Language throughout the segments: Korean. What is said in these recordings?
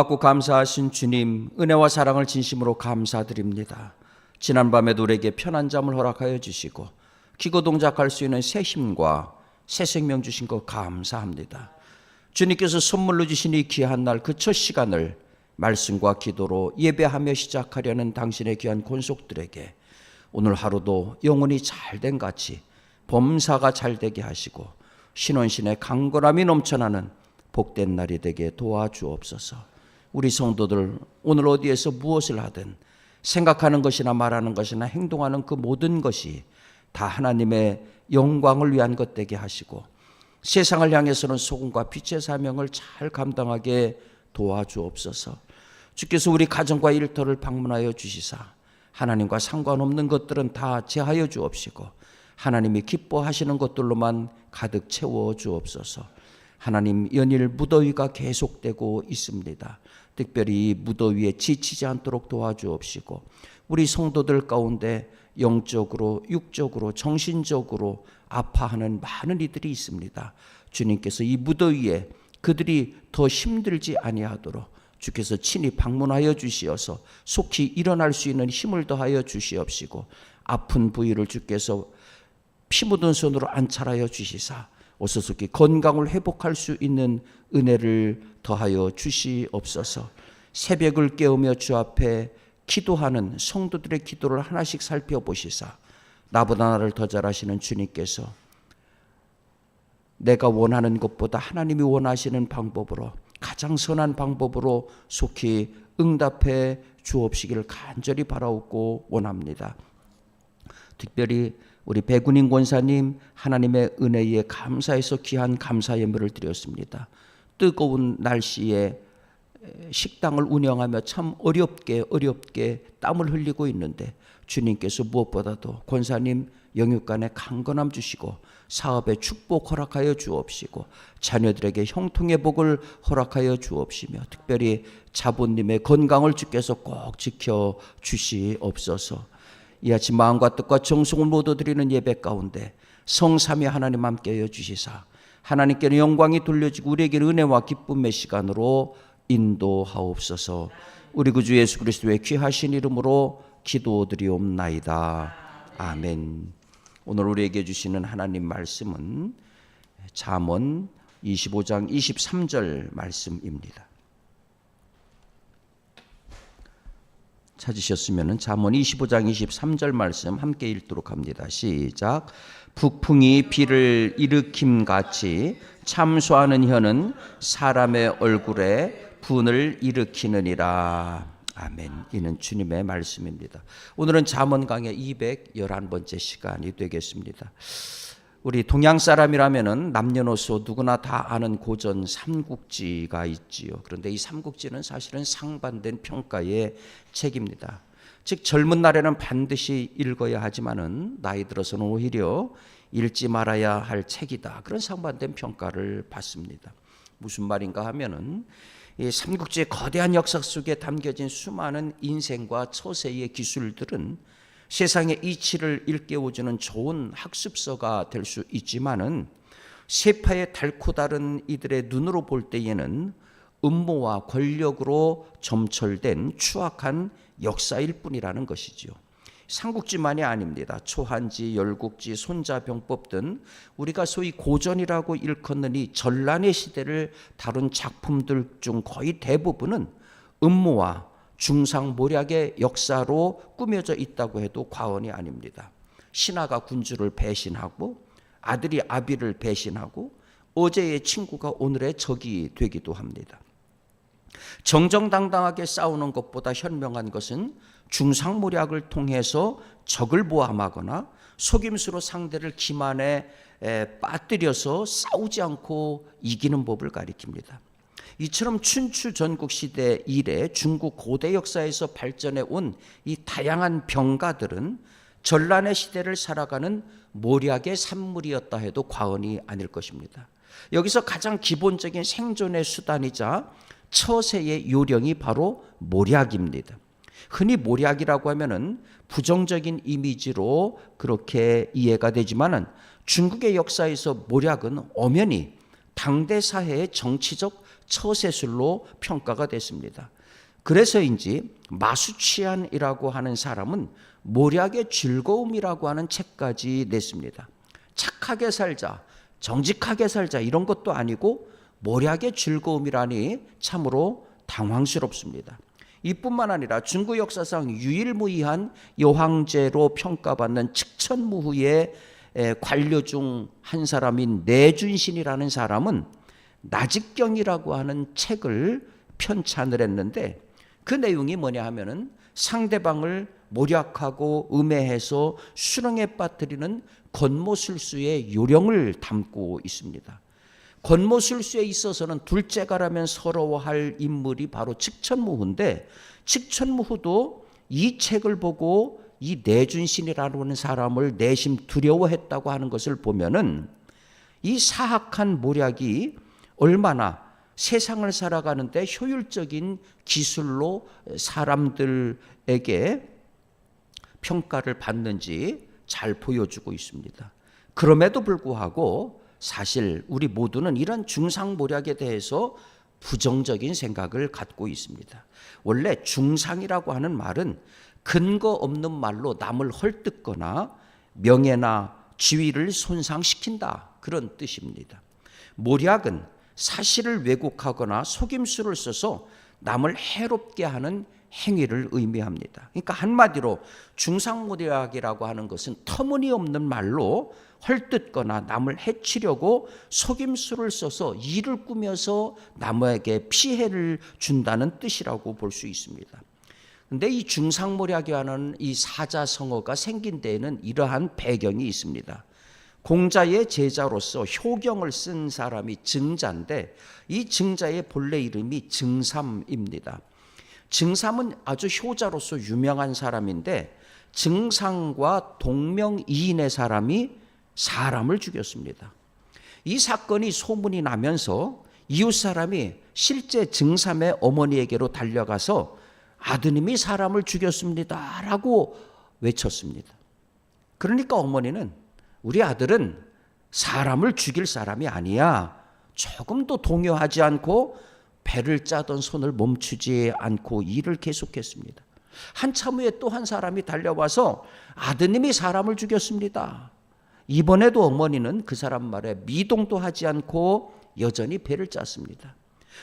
고맙고 감사하신 주님, 은혜와 사랑을 진심으로 감사드립니다. 지난밤에도 우리에게 편한 잠을 허락하여 주시고 기고 동작할 수 있는 새 힘과 새 생명 주신 것 감사합니다. 주님께서 선물로 주신 이 귀한 날 그 첫 시간을 말씀과 기도로 예배하며 시작하려는 당신의 귀한 권속들에게 오늘 하루도 영혼이 잘 된 같이 범사가 잘 되게 하시고 신원신의 강건함이 넘쳐나는 복된 날이 되게 도와주옵소서. 우리 성도들 오늘 어디에서 무엇을 하든 생각하는 것이나 말하는 것이나 행동하는 그 모든 것이 다 하나님의 영광을 위한 것 되게 하시고 세상을 향해서는 소금과 빛의 사명을 잘 감당하게 도와주옵소서. 주께서 우리 가정과 일터를 방문하여 주시사 하나님과 상관없는 것들은 다 제하여 주옵시고 하나님이 기뻐하시는 것들로만 가득 채워 주옵소서. 하나님 연일 무더위가 계속되고 있습니다. 특별히 이 무더위에 지치지 않도록 도와주옵시고 우리 성도들 가운데 영적으로 육적으로 정신적으로 아파하는 많은 이들이 있습니다. 주님께서 이 무더위에 그들이 더 힘들지 아니하도록 주께서 친히 방문하여 주시어서 속히 일어날 수 있는 힘을 더하여 주시옵시고 아픈 부위를 주께서 피 묻은 손으로 안찰하여 주시사 오소속히 건강을 회복할 수 있는 은혜를 더하여 주시옵소서. 새벽을 깨우며 주 앞에 기도하는 성도들의 기도를 하나씩 살펴보시사 나보다 나를 더 잘하시는 주님께서 내가 원하는 것보다 하나님이 원하시는 방법으로 가장 선한 방법으로 속히 응답해 주옵시기를 간절히 바라옵고 원합니다. 특별히 우리 백운인 권사님 하나님의 은혜에 감사해서 귀한 감사 예물을 드렸습니다. 뜨거운 날씨에 식당을 운영하며 참 어렵게 어렵게 땀을 흘리고 있는데 주님께서 무엇보다도 권사님 영육간에 강건함 주시고 사업에 축복 허락하여 주옵시고 자녀들에게 형통의 복을 허락하여 주옵시며 특별히 자본님의 건강을 주께서 꼭 지켜 주시옵소서. 이 아침 마음과 뜻과 정성을 모두 드리는 예배 가운데 성삼위 하나님 함께하여 주시사 하나님께는 영광이 돌려지고 우리에게 은혜와 기쁨의 시간으로 인도하옵소서. 우리 구주 예수 그리스도의 귀하신 이름으로 기도드리옵나이다. 아멘. 오늘 우리에게 주시는 하나님 말씀은 잠언 25장 23절 말씀입니다. 찾으셨으면 잠언 25장 23절 말씀 함께 읽도록 합니다. 시작. 북풍이 비를 일으킴 같이 참소하는 혀는 사람의 얼굴에 분을 일으키느니라. 아멘. 이는 주님의 말씀입니다. 오늘은 잠언 강의 211번째 시간이 되겠습니다. 우리 동양 사람이라면은 남녀노소 누구나 다 아는 고전 삼국지가 있지요. 그런데 이 삼국지는 사실은 상반된 평가의 책입니다. 즉 젊은 날에는 반드시 읽어야 하지만은 나이 들어서는 오히려 읽지 말아야 할 책이다. 그런 상반된 평가를 받습니다. 무슨 말인가 하면은 이 삼국지의 거대한 역사 속에 담겨진 수많은 인생과 처세의 기술들은 세상의 이치를 일깨워주는 좋은 학습서가 될 수 있지만은 세파의 달코 다른 이들의 눈으로 볼 때에는 음모와 권력으로 점철된 추악한 역사일 뿐이라는 것이지요. 삼국지만이 아닙니다. 초한지, 열국지, 손자병법 등 우리가 소위 고전이라고 일컫는 이 전란의 시대를 다룬 작품들 중 거의 대부분은 음모와 중상모략의 역사로 꾸며져 있다고 해도 과언이 아닙니다. 신하가 군주를 배신하고 아들이 아비를 배신하고 어제의 친구가 오늘의 적이 되기도 합니다. 정정당당하게 싸우는 것보다 현명한 것은 중상모략을 통해서 적을 모함하거나 속임수로 상대를 기만에 빠뜨려서 싸우지 않고 이기는 법을 가리킵니다. 이처럼 춘추 전국 시대 이래 중국 고대 역사에서 발전해 온 이 다양한 병가들은 전란의 시대를 살아가는 모략의 산물이었다 해도 과언이 아닐 것입니다. 여기서 가장 기본적인 생존의 수단이자 처세의 요령이 바로 모략입니다. 흔히 모략이라고 하면은 부정적인 이미지로 그렇게 이해가 되지만은 중국의 역사에서 모략은 엄연히 당대 사회의 정치적 처세술로 평가가 됐습니다. 그래서인지 마수치안이라고 하는 사람은 모략의 즐거움이라고 하는 책까지 냈습니다. 착하게 살자, 정직하게 살자 이런 것도 아니고 모략의 즐거움이라니 참으로 당황스럽습니다. 이뿐만 아니라 중국 역사상 유일무이한 여황제로 평가받는 측천무후의 관료 중 한 사람인 내준신이라는 사람은 나직경이라고 하는 책을 편찬을 했는데 그 내용이 뭐냐 하면은 상대방을 모략하고 음해해서 수렁에 빠뜨리는 권모술수의 요령을 담고 있습니다. 권모술수에 있어서는 둘째가라면 서러워할 인물이 바로 측천무후인데 측천무후도 이 책을 보고 이 내준신이라는 사람을 내심 두려워했다고 하는 것을 보면은 이 사악한 모략이 얼마나 세상을 살아가는데 효율적인 기술로 사람들에게 평가를 받는지 잘 보여주고 있습니다. 그럼에도 불구하고 사실 우리 모두는 이런 중상모략에 대해서 부정적인 생각을 갖고 있습니다. 원래 중상이라고 하는 말은 근거 없는 말로 남을 헐뜯거나 명예나 지위를 손상시킨다 그런 뜻입니다. 모략은 사실을 왜곡하거나 속임수를 써서 남을 해롭게 하는 행위를 의미합니다. 그러니까 한마디로 중상모략이라고 하는 것은 터무니없는 말로 헐뜯거나 남을 해치려고 속임수를 써서 일을 꾸며서 남에게 피해를 준다는 뜻이라고 볼 수 있습니다. 근데 이 중상모략이라는 이 사자성어가 생긴 데에는 이러한 배경이 있습니다. 공자의 제자로서 효경을 쓴 사람이 증자인데 이 증자의 본래 이름이 증삼입니다. 증삼은 아주 효자로서 유명한 사람인데 증상과 동명이인의 사람이 사람을 죽였습니다. 이 사건이 소문이 나면서 이웃 사람이 실제 증삼의 어머니에게로 달려가서 아드님이 사람을 죽였습니다 라고 외쳤습니다. 그러니까 어머니는 우리 아들은 사람을 죽일 사람이 아니야. 조금도 동요하지 않고 배를 짜던 손을 멈추지 않고 일을 계속했습니다. 한참 후에 또 한 사람이 달려와서 아드님이 사람을 죽였습니다. 이번에도 어머니는 그 사람 말에 미동도 하지 않고 여전히 배를 짰습니다.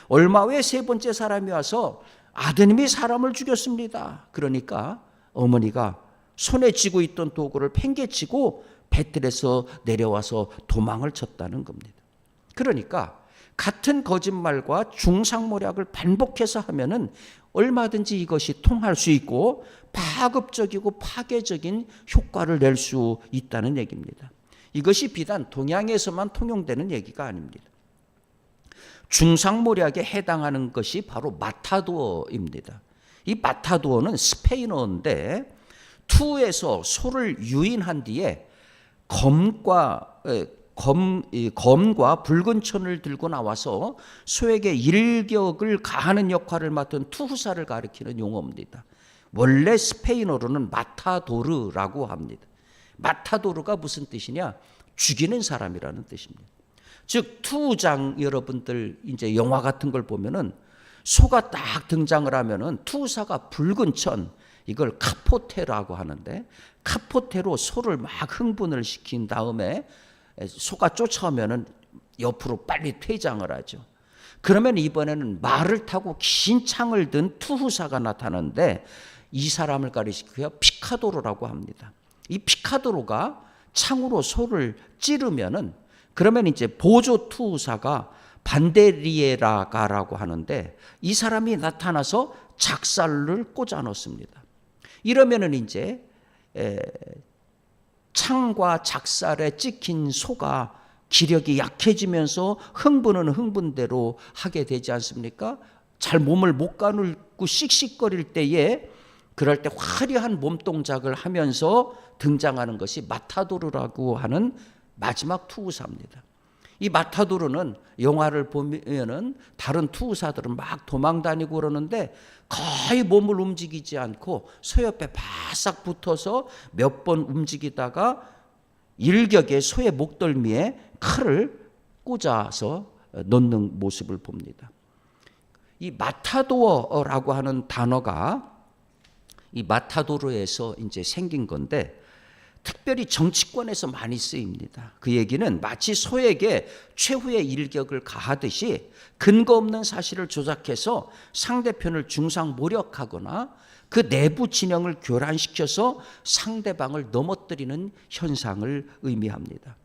얼마 후에 세 번째 사람이 와서 아드님이 사람을 죽였습니다. 그러니까 어머니가 손에 쥐고 있던 도구를 팽개치고 배틀에서 내려와서 도망을 쳤다는 겁니다. 그러니까 같은 거짓말과 중상모략을 반복해서 하면은 얼마든지 이것이 통할 수 있고 파급적이고 파괴적인 효과를 낼 수 있다는 얘기입니다. 이것이 비단 동양에서만 통용되는 얘기가 아닙니다. 중상모략에 해당하는 것이 바로 마타도어입니다. 이 마타도어는 스페인어인데 투에서 소를 유인한 뒤에 검과 에, 검, 이 검과 붉은 천을 들고 나와서 소에게 일격을 가하는 역할을 맡은 투후사를 가리키는 용어입니다. 원래 스페인어로는 마타도르라고 합니다. 마타도르가 무슨 뜻이냐? 죽이는 사람이라는 뜻입니다. 즉 투장 여러분들 이제 영화 같은 걸 보면은 소가 딱 등장을 하면은 투사가 붉은 천 이걸 카포테라고 하는데 카포테로 소를 막 흥분을 시킨 다음에 소가 쫓아오면은 옆으로 빨리 퇴장을 하죠. 그러면 이번에는 말을 타고 긴 창을 든 투후사가 나타나는데 이 사람을 가리키며 피카도로라고 합니다. 이 피카도로가 창으로 소를 찌르면은 그러면 이제 보조 투사가 반데리에라가라고 하는데 이 사람이 나타나서 작살을 꽂아 넣습니다. 이러면은 이제 에, 창과 작살에 찍힌 소가 기력이 약해지면서 흥분은 흥분대로 하게 되지 않습니까? 잘 몸을 못 가누고 씩씩거릴 때에 그럴 때 화려한 몸 동작을 하면서 등장하는 것이 마타도르라고 하는 마지막 투우사입니다. 이 마타도르는 영화를 보면은 다른 투우사들은 막 도망 다니고 그러는데 거의 몸을 움직이지 않고 소 옆에 바싹 붙어서 몇 번 움직이다가 일격에 소의 목덜미에 칼을 꽂아서 넣는 모습을 봅니다. 이 마타도어라고 하는 단어가 이 마타도르에서 이제 생긴 건데 특별히 정치권에서 많이 쓰입니다. 그 얘기는 마치 소에게 최후의 일격을 가하듯이 근거 없는 사실을 조작해서 상대편을 중상 모략하거나 그 내부 진영을 교란시켜서 상대방을 넘어뜨리는 현상을 의미합니다.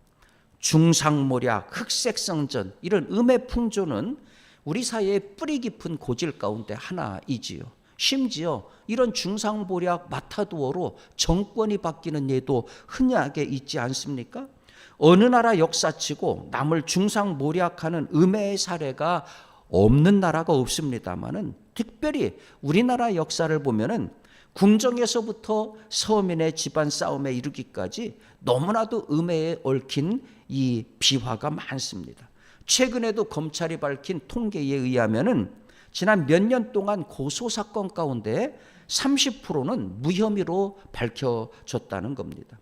중상모략, 흑색성전 이런 음의 풍조는 우리 사회의 뿌리 깊은 고질 가운데 하나이지요. 심지어 이런 중상모략 마타도어로 정권이 바뀌는 예도 흔하게 있지 않습니까? 어느 나라 역사치고 남을 중상모략하는 음해의 사례가 없는 나라가 없습니다만은 특별히 우리나라 역사를 보면은 궁정에서부터 서민의 집안 싸움에 이르기까지 너무나도 음해에 얽힌 이 비화가 많습니다. 최근에도 검찰이 밝힌 통계에 의하면은 지난 몇 년 동안 고소 사건 가운데 30%는 무혐의로 밝혀졌다는 겁니다.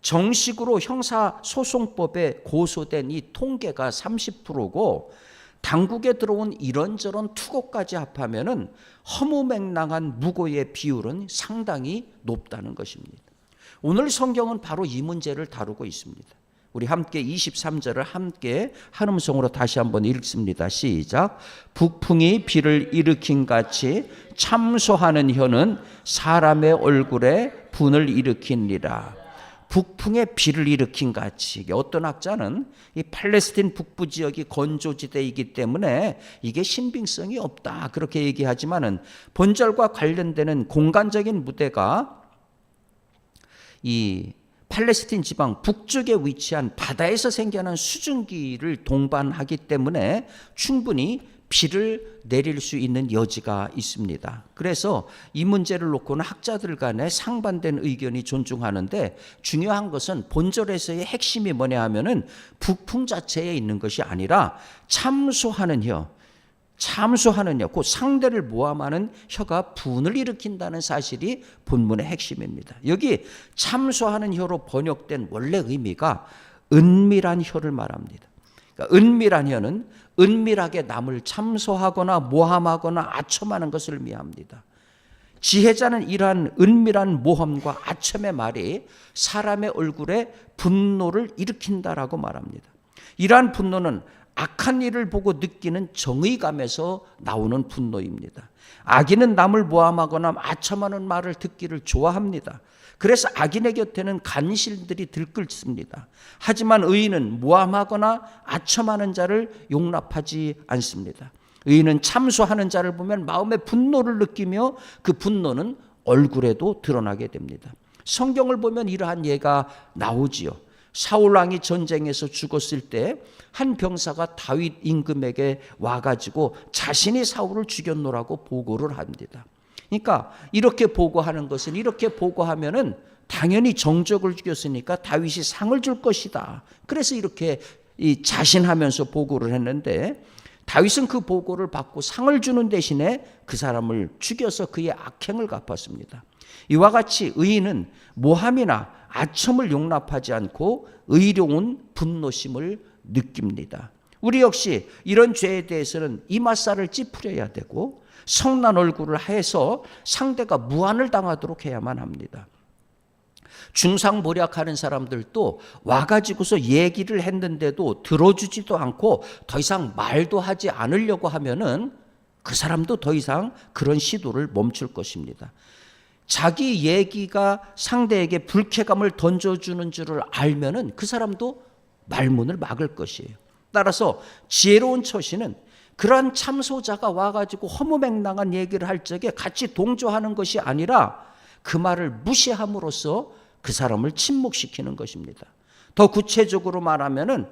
정식으로 형사소송법에 고소된 이 통계가 30%고 당국에 들어온 이런저런 투고까지 합하면은 허무맹랑한 무고의 비율은 상당히 높다는 것입니다. 오늘 성경은 바로 이 문제를 다루고 있습니다. 우리 함께 23절을 함께 한음성으로 다시 한번 읽습니다. 시작. 북풍이 비를 일으킨 같이 참소하는 혀는 사람의 얼굴에 분을 일으키니라. 북풍에 비를 일으킨 같이 어떤 학자는 이 팔레스틴 북부 지역이 건조지대이기 때문에 이게 신빙성이 없다 그렇게 얘기하지만은 본절과 관련되는 공간적인 무대가 이 팔레스틴 지방 북쪽에 위치한 바다에서 생겨난 수증기를 동반하기 때문에 충분히 비를 내릴 수 있는 여지가 있습니다. 그래서 이 문제를 놓고는 학자들 간에 상반된 의견이 존중하는데 중요한 것은 본절에서의 핵심이 뭐냐 하면은 북풍 자체에 있는 것이 아니라 참소하는 혀, 혀, 그 상대를 모함하는 혀가 분을 일으킨다는 사실이 본문의 핵심입니다. 여기 참소하는 혀로 번역된 원래 의미가 은밀한 혀를 말합니다. 그러니까 은밀한 혀는 은밀하게 남을 참소하거나 모함하거나 아첨하는 것을 의미합니다. 지혜자는 이러한 은밀한 모험과 아첨의 말이 사람의 얼굴에 분노를 일으킨다라고 말합니다. 이러한 분노는 악한 일을 보고 느끼는 정의감에서 나오는 분노입니다. 악인은 남을 모함하거나 아첨하는 말을 듣기를 좋아합니다. 그래서 악인의 곁에는 간신들이 들끓습니다. 하지만 의인은 모함하거나 아첨하는 자를 용납하지 않습니다. 의인은 참소하는 자를 보면 마음의 분노를 느끼며 그 분노는 얼굴에도 드러나게 됩니다. 성경을 보면 이러한 예가 나오지요. 사울 왕이 전쟁에서 죽었을 때 한 병사가 다윗 임금에게 와가지고 자신이 사울을 죽였노라고 보고를 합니다. 그러니까 이렇게 보고하는 것은 이렇게 보고하면은 당연히 정적을 죽였으니까 다윗이 상을 줄 것이다. 그래서 이렇게 이 자신하면서 보고를 했는데 다윗은 그 보고를 받고 상을 주는 대신에 그 사람을 죽여서 그의 악행을 갚았습니다. 이와 같이 의인은 모함이나 아첨을 용납하지 않고 의로운 분노심을 느낍니다. 우리 역시 이런 죄에 대해서는 이마살을 찌푸려야 되고 성난 얼굴을 해서 상대가 무한을 당하도록 해야만 합니다. 중상모략하는 사람들도 와가지고서 얘기를 했는데도 들어주지도 않고 더 이상 말도 하지 않으려고 하면은 그 사람도 더 이상 그런 시도를 멈출 것입니다. 자기 얘기가 상대에게 불쾌감을 던져주는 줄을 알면은 그 사람도 말문을 막을 것이에요. 따라서 지혜로운 처신은 그러한 참소자가 와가지고 허무맹랑한 얘기를 할 적에 같이 동조하는 것이 아니라 그 말을 무시함으로써 그 사람을 침묵시키는 것입니다. 더 구체적으로 말하면은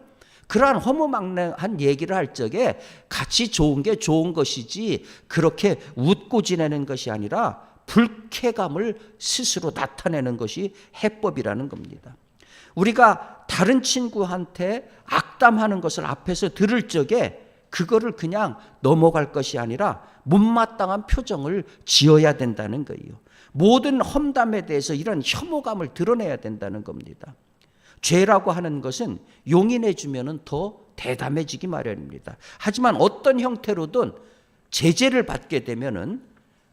그러한 허무맹랑한 얘기를 할 적에 같이 좋은 게 좋은 것이지 그렇게 웃고 지내는 것이 아니라 불쾌감을 스스로 나타내는 것이 해법이라는 겁니다. 우리가 다른 친구한테 악담하는 것을 앞에서 들을 적에 그거를 그냥 넘어갈 것이 아니라 못마땅한 표정을 지어야 된다는 거예요. 모든 험담에 대해서 이런 혐오감을 드러내야 된다는 겁니다. 죄라고 하는 것은 용인해 주면은 더 대담해지기 마련입니다. 하지만 어떤 형태로든 제재를 받게 되면은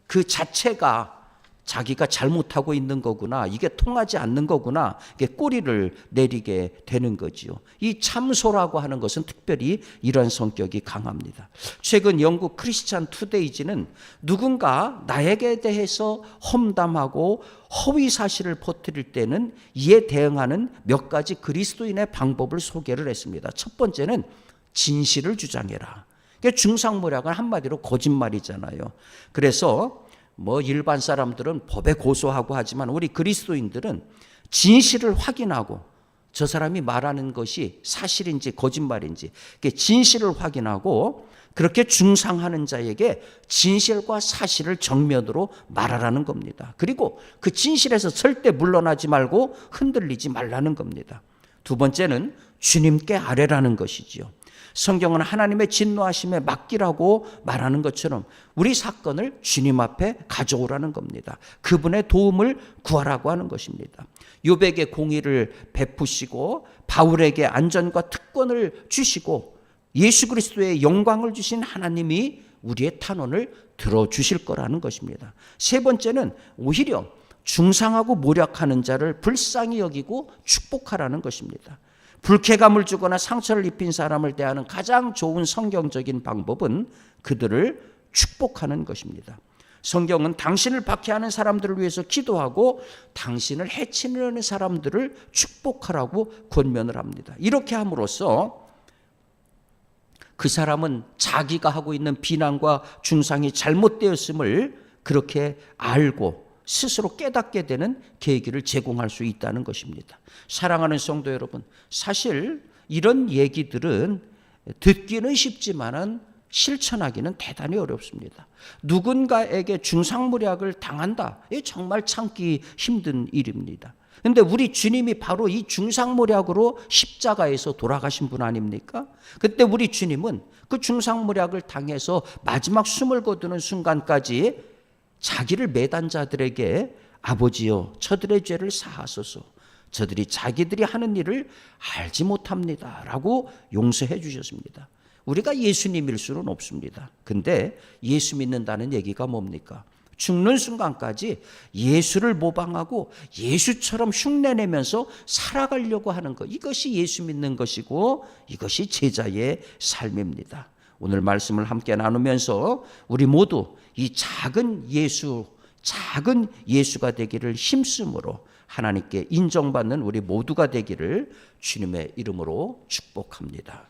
그 자체가 자기가 잘못하고 있는 거구나. 이게 통하지 않는 거구나. 이게 꼬리를 내리게 되는 거지요. 이 참소라고 하는 것은 특별히 이런 성격이 강합니다. 최근 영국 크리스찬 투데이지는 누군가 나에게 대해서 험담하고 허위 사실을 퍼뜨릴 때는 이에 대응하는 몇 가지 그리스도인의 방법을 소개를 했습니다. 첫 번째는 진실을 주장해라. 중상모략은 한마디로 거짓말이잖아요. 그래서 뭐 일반 사람들은 법에 고소하고 하지만 우리 그리스도인들은 진실을 확인하고 저 사람이 말하는 것이 사실인지 거짓말인지 진실을 확인하고 그렇게 중상하는 자에게 진실과 사실을 정면으로 말하라는 겁니다. 그리고 그 진실에서 절대 물러나지 말고 흔들리지 말라는 겁니다. 두 번째는 주님께 아뢰라는 것이지요. 성경은 하나님의 진노하심에 맡기라고 말하는 것처럼 우리 사건을 주님 앞에 가져오라는 겁니다. 그분의 도움을 구하라고 하는 것입니다. 요백에 공의를 베푸시고 바울에게 안전과 특권을 주시고 예수 그리스도의 영광을 주신 하나님이 우리의 탄원을 들어주실 거라는 것입니다. 세 번째는 오히려 중상하고 모략하는 자를 불쌍히 여기고 축복하라는 것입니다. 불쾌감을 주거나 상처를 입힌 사람을 대하는 가장 좋은 성경적인 방법은 그들을 축복하는 것입니다. 성경은 당신을 박해하는 사람들을 위해서 기도하고 당신을 해치는 사람들을 축복하라고 권면을 합니다. 이렇게 함으로써 그 사람은 자기가 하고 있는 비난과 중상이 잘못되었음을 그렇게 알고 스스로 깨닫게 되는 계기를 제공할 수 있다는 것입니다. 사랑하는 성도 여러분, 사실 이런 얘기들은 듣기는 쉽지만은 실천하기는 대단히 어렵습니다. 누군가에게 중상모략을 당한다. 이 정말 참기 힘든 일입니다. 근데 우리 주님이 바로 이 중상모략으로 십자가에서 돌아가신 분 아닙니까? 그때 우리 주님은 그 중상모략을 당해서 마지막 숨을 거두는 순간까지 자기를 매단 자들에게 아버지여 저들의 죄를 사하소서 저들이 자기들이 하는 일을 알지 못합니다. 라고 용서해 주셨습니다. 우리가 예수님일 수는 없습니다. 근데 예수 믿는다는 얘기가 뭡니까? 죽는 순간까지 예수를 모방하고 예수처럼 흉내내면서 살아가려고 하는 것. 이것이 예수 믿는 것이고 이것이 제자의 삶입니다. 오늘 말씀을 함께 나누면서 우리 모두 이 작은 예수, 작은 예수가 되기를 힘쓰므로 하나님께 인정받는 우리 모두가 되기를 주님의 이름으로 축복합니다.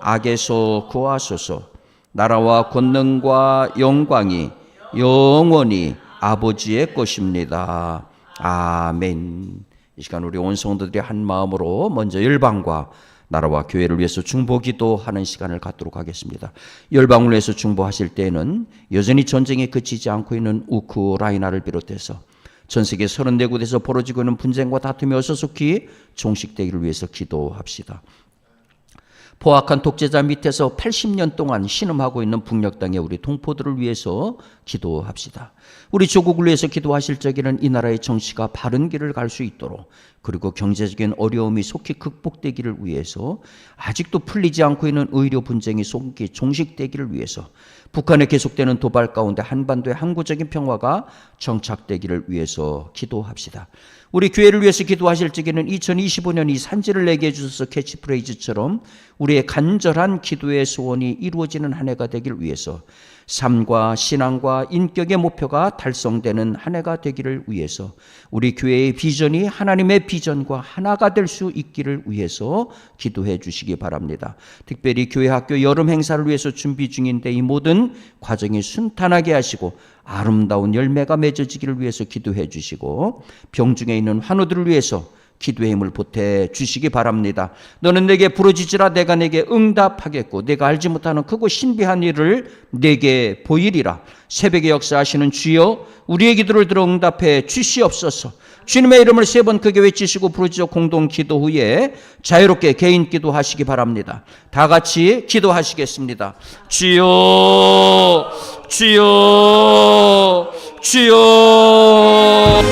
악에서 구하소서. 나라와 권능과 영광이 영원히 아버지의 것입니다. 아멘. 이 시간 우리 온 성도들이 한 마음으로 먼저 열방과 나라와 교회를 위해서 중보기도 하는 시간을 갖도록 하겠습니다. 열방을 위해서 중보하실 때에는 여전히 전쟁에 그치지 않고 있는 우크라이나를 비롯해서 전 세계 34곳에서 벌어지고 있는 분쟁과 다툼이 어서속히 종식되기를 위해서 기도합시다. 포악한 독재자 밑에서 80년 동안 신음하고 있는 북녘 땅의 우리 동포들을 위해서 기도합시다. 우리 조국을 위해서 기도하실 적에는 이 나라의 정치가 바른 길을 갈 수 있도록 그리고 경제적인 어려움이 속히 극복되기를 위해서 아직도 풀리지 않고 있는 의료 분쟁이 속히 종식되기를 위해서 북한에 계속되는 도발 가운데 한반도의 항구적인 평화가 정착되기를 위해서 기도합시다. 우리 교회를 위해서 기도하실 적에는 2025년 이 산지를 내게 해주셔서 캐치프레이즈처럼 우리의 간절한 기도의 소원이 이루어지는 한 해가 되길 위해서 삶과 신앙과 인격의 목표가 달성되는 한 해가 되기를 위해서 우리 교회의 비전이 하나님의 비전과 하나가 될 수 있기를 위해서 기도해 주시기 바랍니다. 특별히 교회 학교 여름 행사를 위해서 준비 중인데 이 모든 과정이 순탄하게 하시고 아름다운 열매가 맺어지기를 위해서 기도해 주시고 병중에 있는 환우들을 위해서 기도의 힘을 보태 주시기 바랍니다. 너는 내게 부르짖으라 내가 내게 응답하겠고 내가 알지 못하는 크고 신비한 일을 내게 보이리라. 새벽에 역사하시는 주여 우리의 기도를 들어 응답해 주시옵소서. 주님의 이름을 세 번 크게 외치시고 부르짖어 공동 기도 후에 자유롭게 개인 기도하시기 바랍니다. 다 같이 기도하시겠습니다. 주여 주여 주여